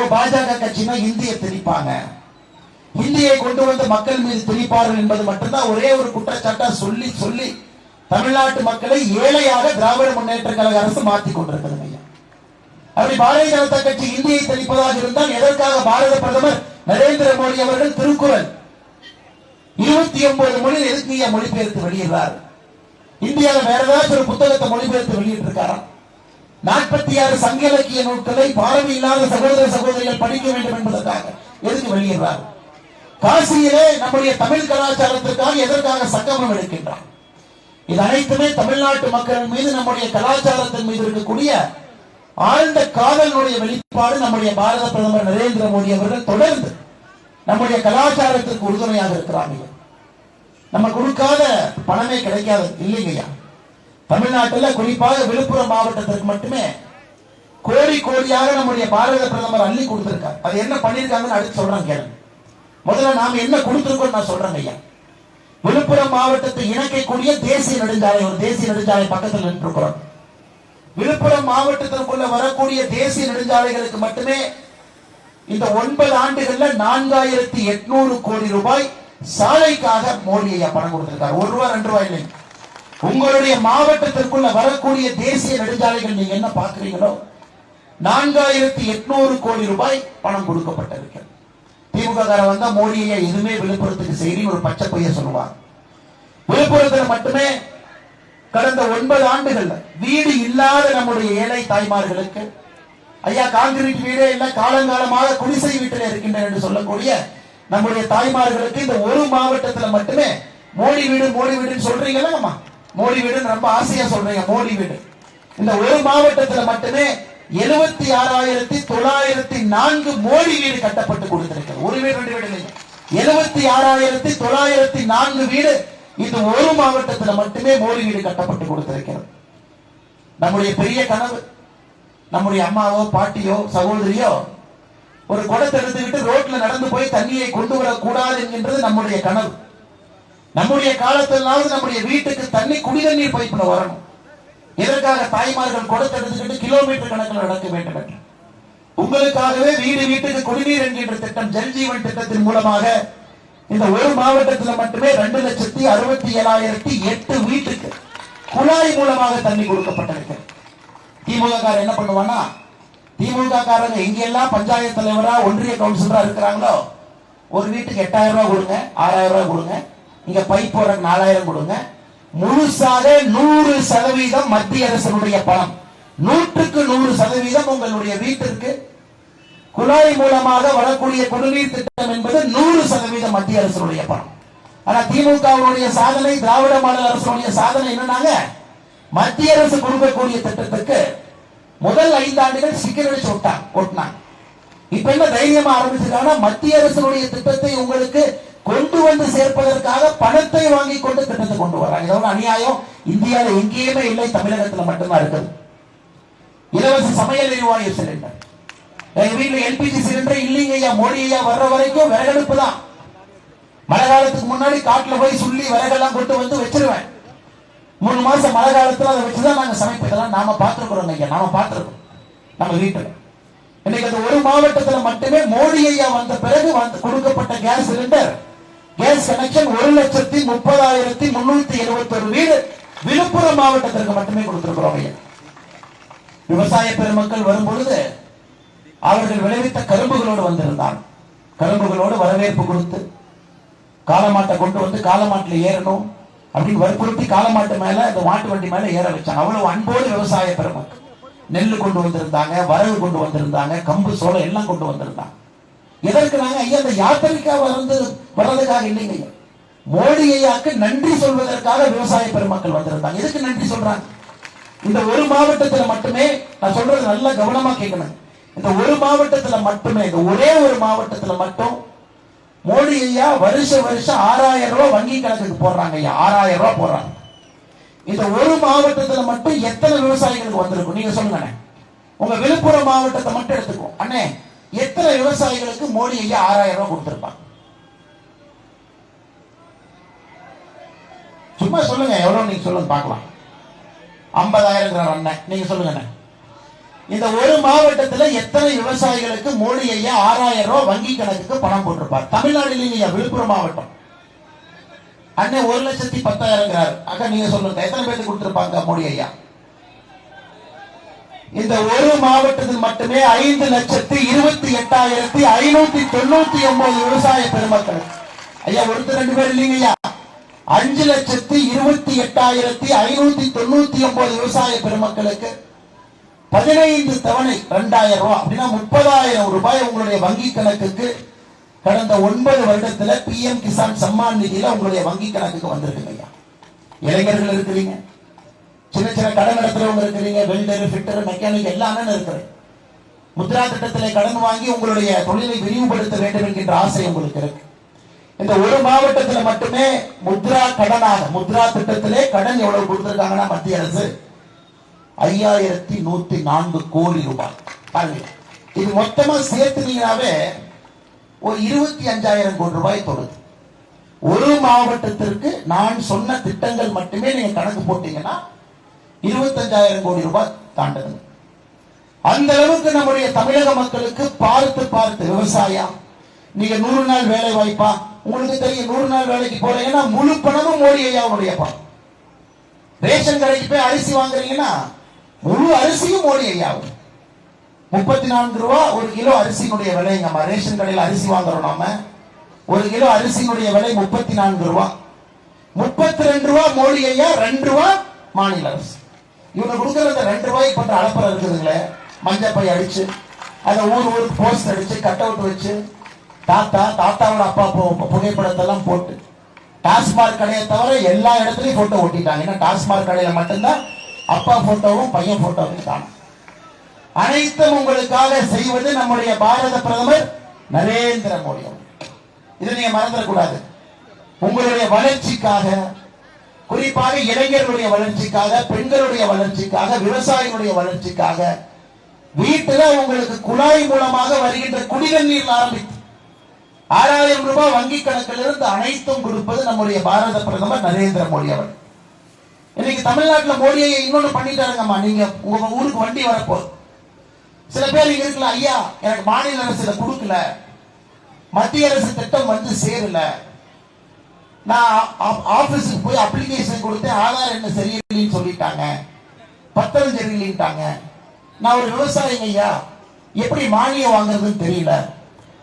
ஒரு பாஜக கட்சினா இந்திய திணிப்பாங்க. இந்தியை கொண்டு வந்து மக்கள் மீது திணிப்பார்கள் என்பது மட்டும்தான் ஒரே ஒரு குற்றச்சாட்டா சொல்லி சொல்லி தமிழ்நாட்டு மக்களை ஏழையாக திராவிட முன்னேற்ற கழக அரசு மாற்றி கொண்டிருக்கிறது ஐயா. அப்படி பாரதிய ஜனதா கட்சி இந்தியை தெளிப்பதாக இருந்தால் எதற்காக பாரத பிரதமர் நரேந்திர மோடி அவர்கள் திருக்குறள்? இருபத்தி ஒன்பது மொழியில் எதுக்கு மொழிபெயர்த்து வெளியிடுறார்? இந்தியாவில் வேற ஏதாச்சும் ஒரு புத்தகத்தை மொழிபெயர்த்து வெளியிட்டிருக்காராம் நாற்பத்தி ஆறு சங்க இலக்கிய நூல்களை பார்வை இல்லாத சகோதர சகோதரிகள் படிக்க வேண்டும் என்பதற்காக எதுக்கு வெளியிடுறார்? காசியிலே நம்முடைய தமிழ் கலாச்சாரத்திற்காக எதற்காக சங்கமம் எடுக்கின்றார்? இது அனைத்துமே தமிழ்நாட்டு மக்கள் மீது நம்முடைய கலாச்சாரத்தின் மீது இருக்கக்கூடிய ஆழ்ந்த காதலினுடைய வெளிப்பாடு நம்முடைய பாரத பிரதமர் நரேந்திர மோடி அவர்கள் தொடர்ந்து நம்முடைய கலாச்சாரத்திற்கு உறுதுணையாக இருக்கிறாங்க நம்ம கொடுக்காத பணமே கிடைக்காது. இல்லைங்கய்யா. தமிழ்நாட்டில் குறிப்பாக விழுப்புரம் மாவட்டத்திற்கு மட்டுமே கோடி கோடியாக நம்முடைய பாரத பிரதமர் அள்ளி கொடுத்திருக்கார். அது என்ன பண்ணிருக்காங்கன்னு அடுத்து சொல்றேன் கேளுங்க. முதல்ல நாம என்ன கொடுத்திருக்கோம் நான் சொல்றேன் ஐயா. விழுப்புரம் மாவட்டத்தை இணைக்கக்கூடிய தேசிய நெடுஞ்சாலை ஒரு தேசிய நெடுஞ்சாலை பக்கத்தில் நின்றுக்கிறோம் விழுப்புரம் மாவட்டத்திற்குள்ள வரக்கூடிய தேசிய நெடுஞ்சாலைகளுக்கு மட்டுமே இந்த ஒன்பது ஆண்டுகள்ல நான்காயிரத்தி எட்நூறு கோடி ரூபாய் சாலைக்காக மோடி ஐயா பணம் கொடுத்திருக்காரு. ஒரு ரூபாய் ரெண்டு ரூபாய் இல்லை உங்களுடைய மாவட்டத்திற்குள்ள வரக்கூடிய தேசிய நெடுஞ்சாலைகள் நீங்க என்ன பாக்குறீங்களோ நான்காயிரத்தி எட்நூறு கோடி ரூபாய் பணம் கொடுக்கப்பட்டிருக்கிறது திமுக காரன் வந்தா மோடியை எதுவுமே விழுப்புரத்துக்கு செய்தி ஒரு பச்சை பொய்ய சொல்லுவாங்க விழுப்புரத்தில் மட்டுமே கடந்த ஒன்பது ஆண்டுகள்ல வீடு இல்லாத நம்முடைய ஏழை தாய்மார்களுக்கு ஐயா காங்கிரீட் வீடே இல்ல காலங்காலமாக குடிசை வீட்டில் இருக்கின்றன என்று சொல்லக்கூடிய நம்முடைய தாய்மார்களுக்கு இந்த ஒரு மாவட்டத்தில் மட்டுமே மோடி வீடு மோடி வீடுன்னு சொல்றீங்களா அம்மா மோடி வீடுன்னு ரொம்ப ஆசையா சொல்றீங்க மோடி வீடு இந்த ஒரு மாவட்டத்துல மட்டுமே எழுபத்தி ஆறாயிரத்தி தொள்ளாயிரத்தி நான்கு மோடி வீடு கட்டப்பட்டு கொடுத்திருக்கிறது. ஒரு வீடு ரெண்டு வீடு இல்லைங்க. எழுபத்தி ஆறாயிரத்தி தொள்ளாயிரத்தி நான்கு வீடு இந்த ஒரு மாவட்டத்துல மட்டுமே மோடி வீடு கட்டப்பட்டு கொடுத்திருக்கிறது. நம்முடைய பெரிய கனவு நம்முடைய அம்மாவோ பாட்டியோ சகோதரியோ ஒரு குடத்தை எடுத்துக்கிட்டு ரோட்ல நடந்து போய் தண்ணியை கொண்டு வரக்கூடாது என்கின்றது நம்முடைய கனவு. நம்முடைய காலத்திலாவது நம்முடைய வீட்டுக்கு தண்ணி குடிதண்ணீர் பைப்புல வரணும். இதற்காக தாய்மார்கள் கொடுத்து எடுத்துக்கிட்டு கிலோமீட்டர் கணக்கில் நடக்க வேண்டும் என்று. உங்களுக்காகவே வீடு வீட்டுக்கு குடிநீர் என்கின்ற திட்டம் ஜல்ஜீவன் திட்டத்தின் மூலமாக இந்த ஒரு மாவட்டத்தில் மட்டுமே ரெண்டு லட்சத்தி அறுபத்தி ஏழாயிரத்தி எட்டு வீட்டுக்கு குழாய் மூலமாக தண்ணி கொடுக்கப்பட்டிருக்கு. திமுக காரர் என்ன பண்ணுவான்னா திமுக காரங்க எங்கெல்லாம் பஞ்சாயத்து தலைவரா ஒன்றிய கவுன்சிலரா இருக்கிறாங்களோ ஒரு வீட்டுக்கு எட்டாயிரம் ரூபாய் கொடுங்க ஆறாயிரம் ரூபாய் கொடுங்க நீங்க பைப் போடுறதுக்கு நாலாயிரம் கொடுங்க. முழுசாக நூறு சதவீதம் மத்திய அரசனுடைய பணம். நூற்றுக்கு நூறு சதவீதம் உங்களுடைய வீட்டிற்கு. குழாய் மூலமாக வரக்கூடிய குடிநீர் திட்டம் என்பது நூறு சதவீதம் மத்திய அரசுடைய பணம். ஆனா திமுகவுடைய சாதனை திராவிட மாடல் அரசுடைய சாதனை என்னன்னாங்க? மத்திய அரசு கொடுக்கக்கூடிய திட்டத்துக்கு முதல் ஐந்தாண்டுகள் ஸ்டிக்கர் அடிச்சு விட்டாங்க ஒட்டினாங்க இப்ப என்ன தைரியமா ஆரம்பிச்சிருக்காங்கன்னா மத்திய அரசுடைய திட்டத்தை உங்களுக்கு கொண்டு வந்து சேர்ப்பதற்காக பணத்தை வாங்கி கொண்டு திட்டத்தை கொண்டு வர்றாங்க. இதோட அநியாயம். இந்தியாவில் எங்கேயுமே இல்லை தமிழகத்துல மட்டும்தான் இருக்குது. இலவச சமையல் எரிவாயு சிலிண்டர். எங்க வீட்டுல எல்பிஜி சிலிண்டர் இல்லைங்க ஐயா மோடி ஐயா வர்ற வரைக்கும் விறகடுப்பு தான். மழை காலத்துக்கு முன்னாடி காட்டுல போய் சொல்லி விறகெல்லாம் கொண்டு வந்து வச்சிருவேன். மூணு மாசம் மழை காலத்துல அதை வச்சுதான் நாங்க சமைப்போம் இதெல்லாம் நாம பார்த்துருக்குறோம் ஐயா நாம பார்த்துருக்கோம். நம்ம வீட்டுல. இன்னைக்கு அந்த ஒரு மாவட்டத்துல மட்டுமே மோடி ஐயா வந்த பிறகு வந்து கொடுக்கப்பட்ட கேஸ் சிலிண்டர் கேஸ் கனெக்ஷன் ஒரு லட்சத்தி முப்பதாயிரத்தி முன்னூத்தி எழுபத்தி ஒரு வீடு விழுப்புரம் மாவட்டத்திற்கு மட்டுமே கொடுத்திருக்கிறோம் ஐயா. விவசாய பெருமக்கள் வரும் பொழுது அவர்கள் விளைவித்த கரும்புகளோடு வந்திருந்தார். கரும்புகளோடு வரவேற்பு கொடுத்து காலமாட்டை கொண்டு வந்து காலமாட்டில் ஏறணும் அப்படின்னு வற்புறுத்தி காலமாட்டு மேல இந்த மாட்டு வண்டி மேல ஏற வச்சாங்க. அவ்வளவு அன்போடு விவசாய பெருமக்கள். நெல்லு கொண்டு வந்திருந்தாங்க வரகு கொண்டு வந்திருந்தாங்க கம்பு சோளம் எல்லாம் கொண்டு வந்திருந்தாங்க. எதற்கு நாங்க ஐயா அந்த யாத்திரைக்காக வந்து வர்றதுக்காக இல்லைங்க ஐயா. மோடி ஐயாக்கு நன்றி சொல்வதற்காக விவசாய பெருமக்கள் வந்திருந்தாங்க. எதுக்கு நன்றி சொல்றாங்க? இந்த ஒரு மாவட்டத்துல மட்டுமே நான் சொல்றது நல்ல கவனமா கேட்கணும். இந்த ஒரு மாவட்டத்துல மட்டுமே இந்த ஒரே ஒரு மாவட்டத்துல மட்டும் மோடி ஐயா வருஷ வருஷம் ஆறாயிரம் ரூபாய் வங்கி கணக்குக்கு போடுறாங்க ஐயா. ஆறாயிரம் ரூபாய் போடுறாங்க. இந்த ஒரு மாவட்டத்துல மட்டும் எத்தனை விவசாயிகளுக்கு வந்திருக்கும்? நீங்க சொல்லுங்க உங்க விழுப்புரம் மாவட்டத்தை மட்டும் எடுத்துக்கோ. அண்ணே எத்தனை விவசாயிகளுக்கு மோடி ஐயா ஆறாயிரம் ரூபாய் கொடுத்திருப்பாங்க? சும்மா சொல்லுங்க எவ்வளவு நீங்க சொல்லுங்க பார்க்கலாம். ஐம்பதாயிரம் அண்ணன் நீங்க சொல்லுங்க இந்த ஒரு மாவட்டத்துல எத்தனை விவசாயிகளுக்கு மோடி ஐயா ஆறாயிரம் ரூபாய் வங்கி கணக்குக்கு பணம் போட்டிருப்பார்? தமிழ்நாடு இல்லைங்க விழுப்புரம் மாவட்டம். அண்ணன் ஒரு லட்சத்தி பத்தாயிரங்கிறார் அக்கா நீங்க சொல்லுங்க எத்தனை பேருக்கு கொடுத்திருப்பாங்க மோடி ஐயா? இந்த ஒரு மாவட்டத்தில் மட்டுமே ஐந்து லட்சத்தி இருபத்தி எட்டாயிரத்தி ஐநூத்தி தொண்ணூத்தி ஒன்பது விவசாய பெருமக்கள். ஐயா ஒருத்தர் ரெண்டு பேர் இல்லைங்க ஐயா? அஞ்சு லட்சத்தி இருபத்தி எட்டாயிரத்தி ஐநூத்தி தொண்ணூத்தி ஒன்பது விவசாய பெருமக்களுக்கு பதினைந்து தவணை ரெண்டாயிரம் ரூபாய் அப்படின்னா முப்பதாயிரம் ரூபாய் உங்களுடைய வங்கி கணக்குக்கு கடந்த ஒன்பது வருடத்துல பிஎம் கிசான் சம்மான் நிதியில உங்களுடைய வங்கி கணக்குக்கு வந்திருக்குங்க ஐயா. இளைஞர்கள் இருக்கிறீங்க சின்ன சின்ன கடன் நடத்துறவங்க இருக்கிறீங்க வெல்டர் ஃபிட்டர் மெக்கானிக் எல்லாமே இருக்கிறேன் முத்ரா திட்டத்திலே கடன் வாங்கி உங்களுடைய தொழிலை விரிவுபடுத்த வேண்டும் என்கின்ற ஆசை உங்களுக்கு இருக்கு. இந்த ஒரு மாவட்டத்தில் மட்டுமே முத்ரா கடனாக முத்ரா திட்டத்திலே கடன் எவ்வளவு கொடுத்திருக்காங்கன்னா மத்திய அரசு ஐயாயிரத்தி நூத்தி நான்கு கோடி ரூபாய். பாருங்க. இது மொத்தமா சேர்த்துனீங்கனாவே ஒரு இருபத்தி அஞ்சாயிரம் கோடி ரூபாய் தொடுது ஒரு மாவட்டத்திற்கு நான் சொன்ன திட்டங்கள் மட்டுமே நீங்க கணக்கு போட்டீங்கன்னா இருபத்தஞ்சாயிரம் கோடி ரூபாய் தாண்டது. அந்த அளவுக்கு நம்முடைய தமிழக மக்களுக்கு பார்த்து பார்த்து விவசாயம் நீங்க நூறு நாள் வேலை வாய்ப்பா உங்களுக்கு தெரியும் நூறு நாள் வேலைக்கு போறீங்கன்னா முழு பணமும் மோடி ஐயாவுடைய பணம். ரேஷன் கடைக்கு போய் அரிசி வாங்குறீங்கன்னா முழு அரிசியும் மோடி ஐயாவும். முப்பத்தி நான்கு ரூபா ஒரு கிலோ அரிசியினுடைய விலைங்கம்மா ரேஷன் கடையில் அரிசி வாங்குறோம் நாம. ஒரு கிலோ அரிசியினுடைய விலை முப்பத்தி நான்கு ரூபா. முப்பத்தி ரெண்டு ரூபா மோடி ஐயா ரெண்டு ரூபா மாநில அரசு. இவங்க கொடுக்குற அந்த ரெண்டு ரூபாய்க்கு பண்ற அலப்பறை இருக்குதுங்களே. மஞ்சள் பை அடிச்சு அதை ஊர் ஊருக்கு போஸ்ட் அடிச்சு கட் அவுட் வச்சு தாத்தா தாத்தாவோட அப்பா புகைப்படத்தெல்லாம் போட்டு டாஸ்மாக் கடையை தவிர எல்லா இடத்துலையும் போட்டோ ஒட்டிட்டாங்க. ஏன்னா டாஸ்மாக் கடையில மட்டும்தான் அப்பா போட்டோவும் பையன் போட்டோவும் காணும். அனைத்தும் உங்களுக்காக செய்வது நம்முடைய பாரத பிரதமர் நரேந்திர மோடி அவர்கள். இதை நீங்க மறந்துடக்கூடாது. உங்களுடைய வளர்ச்சிக்காக குறிப்பாக இளைஞர்களுடைய வளர்ச்சிக்காக பெண்களுடைய வளர்ச்சிக்காக விவசாயிகளுடைய வளர்ச்சிக்காக வீட்டுல உங்களுக்கு குழாய் மூலமாக வருகின்ற குடிநீர் ஆரம்பித்து ஆறாயிரம் ரூபாய் வங்கி கணக்கில் இருந்து அனைத்தும் கொடுப்பது நம்முடைய பாரத பிரதமர் நரேந்திர மோடி அவர் இன்னைக்கு தமிழ்நாட்டில் மோடியை இன்னொன்னு பண்ணிட்டாருங்கம்மா. நீங்க உங்க ஊருக்கு வண்டி வரப்போகுது சில பேர் இங்க இருக்கலாம் ஐயா எனக்கு மாநில அரசு இதை கொடுக்கல. மத்திய அரசு திட்டம் வந்து சேரல. நான் ஆபீஸுக்கு போய் அப்ளிகேஷன் கொடுத்தேன். ஆதார் என்ன சரியில்லைன்னு சொல்லிட்டாங்க. பத்திரம் சரியில்லைன்ட்டாங்க. நான் ஒரு விவசாயிங்க ஐயா. எப்படி மானியம் வாங்குறதுன்னு தெரியல.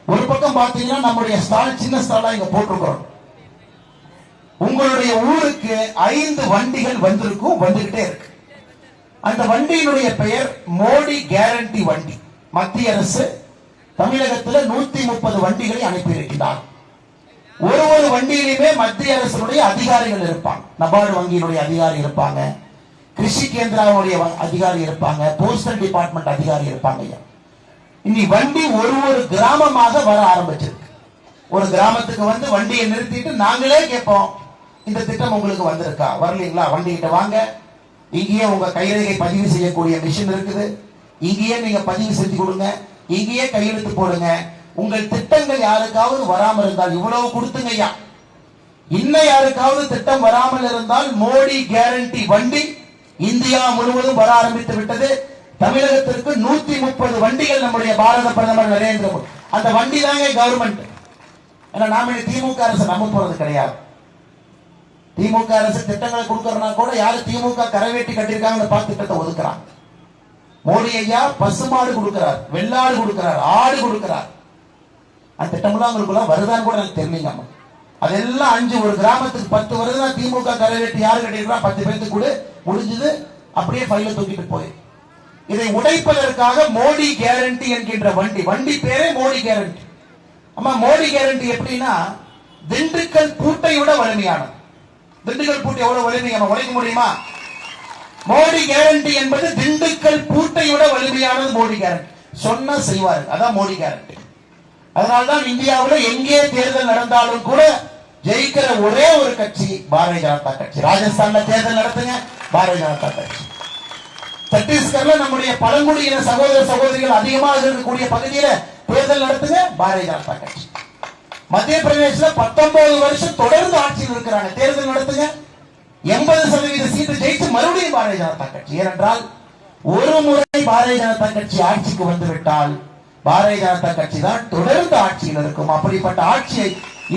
ஒரு பக்கம் பாத்தீங்கன்னா நம்முடைய ஸ்டால் சின்ன ஸ்டாலா இங்க போட்டிருக்கிறோம் உங்களுடைய ஊருக்கு ஐந்து வண்டிகள் வந்திருக்கும் வந்துகிட்டே இருக்கு. அந்த வண்டியினுடைய பெயர் மோடி கேரண்டி வண்டி. மத்திய அரசு தமிழகத்துல நூத்தி முப்பது வண்டிகளை அனுப்பியிருக்கிறார். ஒரு ஒரு வண்டியிலுமே மத்திய அரசினுடைய அதிகாரிகள் இருப்பாங்க. நபார்டு வங்கியினுடைய அதிகாரி இருப்பாங்க. கிருஷி கேந்திராவுடைய அதிகாரி இருப்பாங்க. போஸ்டல் டிபார்ட்மெண்ட் அதிகாரி இருப்பாங்க. ஐயா இனி வண்டி ஒரு ஒரு கிராமமாக வர ஆரம்பிச்சிருக்கு. ஒரு கிராமத்துக்கு வந்து வண்டியை நிறுத்திட்டு நாங்களே கேட்போம் இந்த திட்டம் உங்களுக்கு வந்திருக்கா? வரலீங்களா? வண்டி கிட்ட வாங்க. இங்கேயே உங்க கைரேகை பதிவு செய்யக்கூடிய மிஷின் இருக்குது. இங்கேயே நீங்க பதிவு செஞ்சு கொடுங்க. இங்கேயே கையெழுத்து போடுங்க. உங்கள் திட்டங்கள் யாருக்காவது வராமல் இருந்தால் இவ்வளவு கொடுத்துங்க ஐயா. இன்னும் யாருக்காவது திட்டம் வராமல் இருந்தால் மோடி கேரண்டி வண்டி இந்தியா முழுவதும் வர ஆரம்பித்து விட்டது. தமிழகத்திற்கு நூத்தி முப்பது வண்டிகள் நம்முடைய பாரத பிரதமர் நரேந்திர மோடி அந்த வண்டி தாங்க கவர்மெண்ட் ஏன்னா நாம திமுக அரசு நம்ப போறது கிடையாது. திமுக அரசு திட்டங்களை கொடுக்கறனா கூட யாரு திமுக கரைவேட்டி கட்டியிருக்காங்கன்னு பார்த்து திட்டத்தை ஒதுக்குறாங்க. மோடி ஐயா பசுமாடு கொடுக்கிறார் வெள்ளாடு கொடுக்கிறார் ஆடு கொடுக்கிறார். அந்த திட்டமெல்லாம் உங்களுக்குள்ள வருதான்னு கூட எனக்கு தெரியலங்க அதெல்லாம் அஞ்சு ஒரு கிராமத்துக்கு பத்து வருதுன்னா திமுக கரைவேட்டி யாரு கட்டிருக்கா பத்து பேருக்கு கூட முடிஞ்சது. அப்படியே ஃபைல தூக்கிட்டு போய். இதை உடைப்பதற்காக மோடி கேரண்டி என்கின்ற வண்டி. வண்டி பேரே மோடி கேரண்டி அம்மா மோடி கேரண்டி எப்படின்னா திண்டுக்கல் பூட்டை விட வலிமையானது. திண்டுக்கல் பூட்டை எவ்வளவு வலிமை நம்ம உழைக்க முடியுமா? மோடி கேரண்டி என்பது திண்டுக்கல் பூட்டை விட வலிமையானது மோடி கேரண்டி சொன்னா செய்வார். அதான் மோடி கேரண்டி அதனால்தான் இந்தியாவுல எங்கே தேர்தல் நடந்தாலும் கூட ஜெயிக்கிற ஒரே ஒரு கட்சி பாரதிய ஜனதா கட்சி. ராஜஸ்தான்ல தேர்தல் நடத்துங்க பாரதிய ஜனதா கட்சி. சத்தீஸ்கர்ல நம்முடைய பழங்குடியின சகோதர சகோதரிகள் அதிகமாக இருக்கக்கூடிய பகுதியில தேர்தல் நடத்துங்க பாரதிய ஜனதா கட்சி. மத்திய பிரதேசல பத்தொன்பது வருஷம் தொடர்ந்து ஆட்சியில் இருக்கிறாங்க. தேர்தல் நடத்துங்க. எண்பது சதவீத சீட்டு ஜெயிச்சு மறுபடியும் பாரதிய ஜனதா கட்சி. ஏனென்றால் ஒரு முறை பாரதிய ஜனதா கட்சி ஆட்சிக்கு வந்துவிட்டால் பாரதிய ஜனதா கட்சி தான் தொடர்ந்து ஆட்சியில் இருக்கும். அப்படிப்பட்ட ஆட்சியை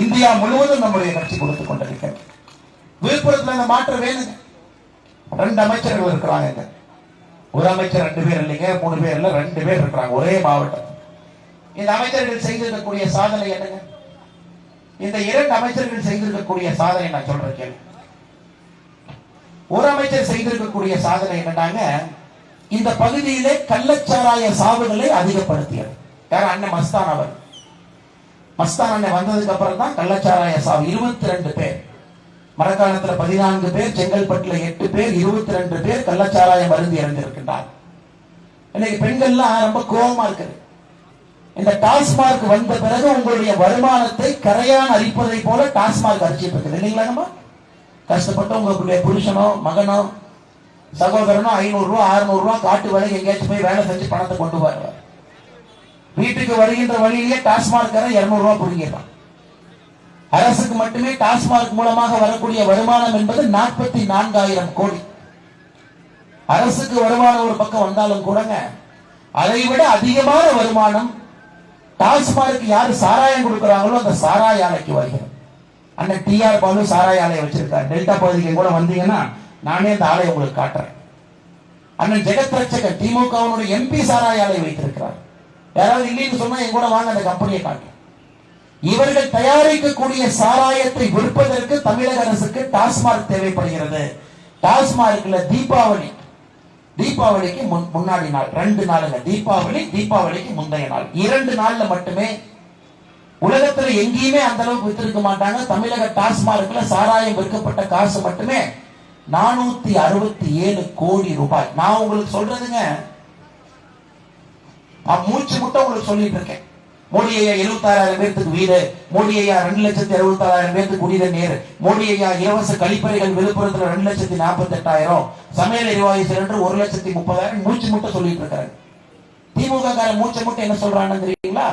இந்தியா முழுவதும் நம்முடைய கட்சி கொடுத்துக் கொண்டிருக்கிறது. விழுப்புரத்துல மாற்றம் வேணுங்க ரெண்டு அமைச்சர்கள் இருக்கிறாங்க ஒரு அமைச்சர் ரெண்டு பேர் இல்லைங்க மூணு பேர் இல்லை ரெண்டு பேர் இருக்கிறாங்க. ஒரே மாவட்டம். இந்த அமைச்சர்கள் செய்திருக்கக்கூடிய சாதனை என்னங்க? இந்த இரண்டு அமைச்சர்கள் செய்திருக்கக்கூடிய சாதனை நான் சொல்றேன் கேள்வி ஒரு அமைச்சர் செய்திருக்கக்கூடிய சாதனை என்னன்னாங்க? இந்த பகுதியிலே கள்ளச்சாராய சாவுகளை அதிகப்படுத்தியது. யார் அண்ணன் மஸ்தான் அவர். மஸ்தான் அண்ணன் வந்ததுக்கு அப்புறம் தான் கள்ளச்சாராய சாவு. இருபத்தி ரெண்டு பேர். மரக்காலத்தில் பதினான்கு பேர் செங்கல்பட்டுல எட்டு பேர் இருபத்தி ரெண்டு பேர் கள்ளச்சாராய மருந்து இறந்திருக்கின்றார். இன்னைக்கு பெண்கள்லாம் ரொம்ப கோபமா இருக்குது. இந்த டாஸ்மார்க் வந்த பிறகு உங்களுடைய வருமானத்தை கரையான் அரிப்பதை போல டாஸ்மார்க் அரிச்சிட்டு இருக்குது. இல்லைங்களா நம்ம? கஷ்டப்பட்டு உங்களுடைய புருஷனோ மகனோ சகோதரனோ ஐநூறு ரூபா அறுநூறு ரூபா காட்டு வரை எங்கேயாச்சும் போய் வேலை செஞ்சு பணத்தை கொண்டு வருவார். வீட்டுக்கு வருகின்ற வழியிலேயே டாஸ்மார்க் இருநூறு ரூபா பிடிங்கிடலாம் அரசுக்கு மட்டுமே டாஸ்மார்க் மூலமாக வரக்கூடிய வருமானம் என்பது நாற்பத்தி நான்காயிரம் கோடி. அரசுக்கு வருமானம் ஒரு பக்கம் வந்தாலும் கூடங்க அதை விட அதிகமான வருமானம் டாஸ்மார்க் யாரு சாராயம் கொடுக்கிறாங்களோ அந்த சாராய ஆலைக்கு வருகிறது. அண்ணன் டிஆர் பாலு சாராய ஆலையை வச்சிருக்காரு. டெல்டா பகுதிக்கு கூட வந்தீங்கன்னா நானே அந்த ஆலையை உங்களுக்கு காட்டுறேன். அண்ணன் ஜெகத் ரட்சகர் திமுகவுடைய எம்பி சாராய ஆலை வைத்திருக்கிறார். யாராவது இல்லைன்னு சொன்னா என் கூட வாங்க அந்த கம்பெனியை காட்டுறேன் இவர்கள் தயாரிக்கக்கூடிய சாராயத்தை விற்பதற்கு தமிழக அரசுக்கு டாஸ்மார்க் தேவைப்படுகிறது. டாஸ்மார்க்ல தீபாவளி. தீபாவளிக்கு முன்- முன்னாடி நாள் ரெண்டு நாளுங்க. தீபாவளி தீபாவளிக்கு முந்தைய நாள். இரண்டு நாள்ல மட்டுமே உலகத்துல எங்கேயுமே அந்த அளவுக்கு வித்திருக்க மாட்டாங்க. தமிழக டாஸ்மார்க்ல சாராயம் விற்கப்பட்ட காசு மட்டுமே நானூத்தி அறுபத்தி ஏழு கோடி ரூபாய். நான் உங்களுக்கு சொல்றதுங்க நான் மூச்சு முட்டை உங்களுக்கு சொல்லிட்டு இருக்கேன். மோடி ஐயா எழுபத்தாறாயிரம் பேர்த்துக்கு வீடு மோடி ஐயா ரெண்டு லட்சத்தி அறுபத்தாறாயிரம் பேர்த்துக்கு குடித நீர் மோடி ஐயா இலவச கழிப்பறைகள் விழுப்புரத்துல ரெண்டு லட்சத்தி நாற்பத்தி எட்டாயிரம் சமையல் எரிவாயு சிலிண்டர் ஒரு லட்சத்தி முப்பதாயிரம் மூச்சு முட்டை சொல்லிட்டு இருக்காரு. திமுக கார மூச்சை முட்டை என்ன சொல்றான்னு தெரியுங்களா?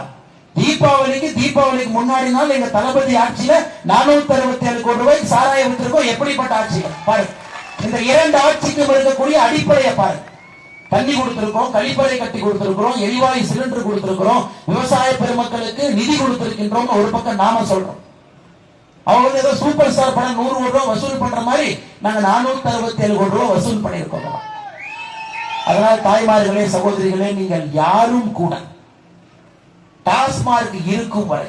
தீபாவளிக்கு தீபாவளிக்கு முன்னாடி நாள் எங்க தளபதி ஆட்சியில நானூத்தி அறுபத்தி ஏழு கோடி ரூபாய் சாராயம் வச்சிருக்கோம் எப்படிப்பட்ட ஆட்சி பாரு. இந்த இரண்டு ஆட்சிக்கும் இருக்கக்கூடிய அடிப்படையை பாரு. தண்ணி கொடுத்திருக்கிறோம் கழிப்பறை கட்டி கொடுத்திருக்கிறோம் எரிவாயு சிலிண்டர் கொடுத்திருக்கிறோம் விவசாய பெருமக்களுக்கு நிதி கொடுத்திருக்கின்றோம் ஒரு பக்கம் நாம சொல்றோம். அவங்க வந்து ஏதோ சூப்பர் ஸ்டார் படம் நூறு கோடி ரூபாய் வசூல் பண்ற மாதிரி நாங்க நானூத்தி அறுபத்தி ஏழு கோடி ரூபாய் வசூல் பண்ணியிருக்கோம். அதனால் தாய்மார்களே சகோதரிகளே நீங்கள் யாரும் கூட டாஸ்மார்க் இருக்கும் வரை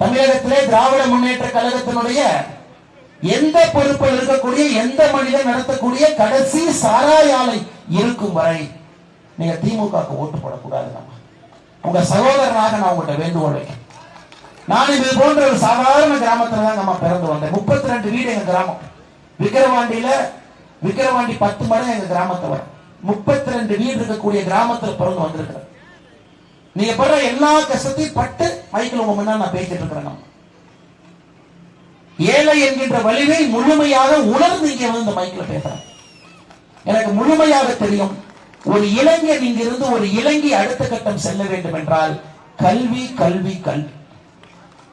தமிழகத்திலே திராவிட முன்னேற்ற கழகத்தினுடைய எந்த பொறுப்பில் இருக்கக்கூடிய எந்த மனிதன் நடத்தக்கூடிய கடைசி சாராயாலை இருக்கும் வரை நீங்க திமுகவுக்கு ஓட்டு போடக்கூடாது நம்ம உங்க சகோதரனாக நான் உங்கள்கிட்ட வேண்டுகோள் வைக்கிறேன். நான் இது போன்ற ஒரு சாதாரண கிராமத்துல தான் நம்ம பிறந்து வந்தேன். முப்பத்தி ரெண்டு வீடு எங்க கிராமம். விக்கிரவாண்டியில விக்கிரவாண்டி பத்து மடம் எங்க கிராமத்தை வரும். முப்பத்தி ரெண்டு வீடு இருக்கக்கூடிய கிராமத்துல பிறந்து வந்திருக்கிறேன். நீங்க படுற எல்லா கஷ்டத்தையும் பட்டு மைக்கில் உங்க முன்னாடி நான் பேசிட்டு இருக்கிறேன் நம்ம ஏழை என்கின்ற வலிவை முழுமையாக உணர்ந்து இங்கே வந்து இந்த மைக்கில் பேசுறேன் எனக்கு முழுமையாக தெரியும் ஒரு இளைஞன் இங்கிருந்து ஒரு இலங்கை அடுத்த கட்டம் செல்ல வேண்டும் என்றால் கல்வி கல்வி கல்வி.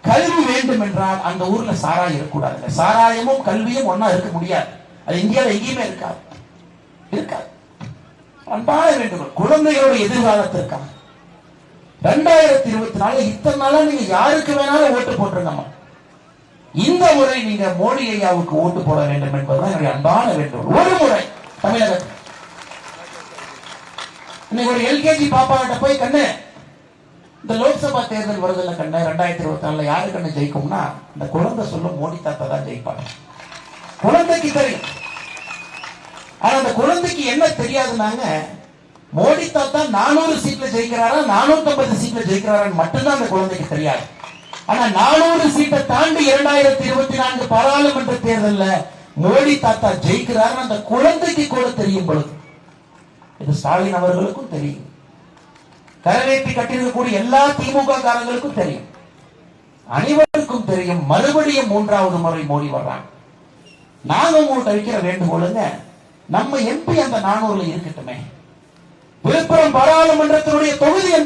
கல்வி வேண்டும் என்றால் அந்த ஊர்ல சாராயம் இருக்கக்கூடாது சாராயமும் கல்வியும் ஒண்ணா இருக்க முடியாது. அது இந்தியாவில் எங்கேயுமே இருக்காது. இருக்காது. அன்பான வேண்டும் குழந்தைகளோட எதிர்காலத்திற்காக ரெண்டாயிரத்தி இருபத்தி நாலு இத்தனை நாளா நீங்க யாருக்கு வேணாலும் ஓட்டு போட்டுருங்கம்மா இந்த முறை நீங்க மோடி ஐயாவுக்கு ஓட்டு போட வேண்டும் என்பதுதான் என்னுடைய அன்பான வேண்டும் ஒரு முறை தமிழகத்தில் இன்னைக்கு ஒரு எல்கேஜி பாப்பா கிட்ட போய் கண்ணு. இந்த லோக்சபா தேர்தல் வருதுல கண்ணு ரெண்டாயிரத்தி இருபத்தி நாலுல யாரு கண்ணு ஜெயிக்கும்னா இந்த குழந்தை சொல்லும் மோடி தாத்தா தான் ஜெயிப்பாங்க. குழந்தைக்கு தெரியும். ஆனா அந்த குழந்தைக்கு என்ன தெரியாதுன்னாங்க மோடி தாத்தா நானூறு சீட்ல ஜெயிக்கிறாரா நானூத்தி ஐம்பது சீட்ல ஜெயிக்கிறாரான்னு மட்டும்தான் அந்த குழந்தைக்கு தெரியாது. ஆனா நானூறு சீட்டை தாண்டி இரண்டாயிரத்தி இருபத்தி நான்கு பாராளுமன்ற தேர்தல்ல மோடி தாத்தா ஜெயிக்கிறார் அந்த குழந்தைக்கு கூட தெரியும் பொழுது. இது ஸ்டாலின் அவர்களுக்கும் தெரியும். கரவேற்றி கட்டியிருக்கக்கூடிய எல்லா திமுக காரங்களுக்கும் தெரியும். அனைவருக்கும் தெரியும் மறுபடியும் மூன்றாவது முறை மோடி வர்றாங்க. நாங்க உங்கள்கிட்ட வைக்கிற வேண்டுகோளுங்க நம்ம எம்பி அந்த நானூறுல இருக்கட்டுமே. விழுப்புரம் பாராளுமன்றத்தினுடைய தொகுதி